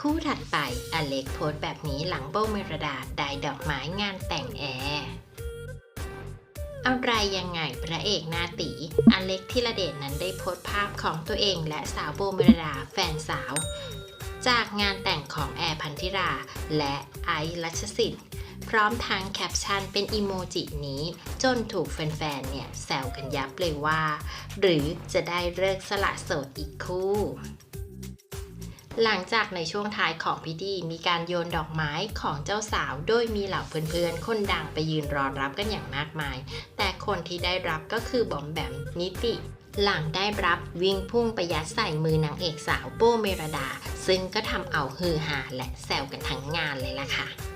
คู่ถัดไปอเล็กโพสแบบนี้หลังโบเมรดาได้ดอกไม้งานแต่งแอร์อะไรยังไงพระเอกหนาตี อเล็กธิระเดชนั้นได้โพสภาพของตัวเองและสาวโบเมรดาแฟนสาว จากงานแต่งของแอร์พันธิรา และไอรัชสิทธิ์พร้อมทั้งแคปชั่นเป็นอีโมจินี้ จนถูกแฟนๆ เนี่ยแซวกันยับเลยว่า หรือจะได้เลิกสละโสดอีกคู่ หลังจากในช่วงท้ายของพิธีมีการโยนดอกไม้ของเจ้าสาว โดยมีเหล่าเพื่อนๆ คนดังไปยืนรอรับกันอย่างมากมาย แต่คนที่ได้รับก็คือบอมแบมนิติ หลังได้รับวิ่งพุ่งไปยัดใส่มือนางเอกสาวโบเมรดา ซึ่งก็ทำเอาฮือฮาและแซวกันทั้งงานเลยล่ะค่ะ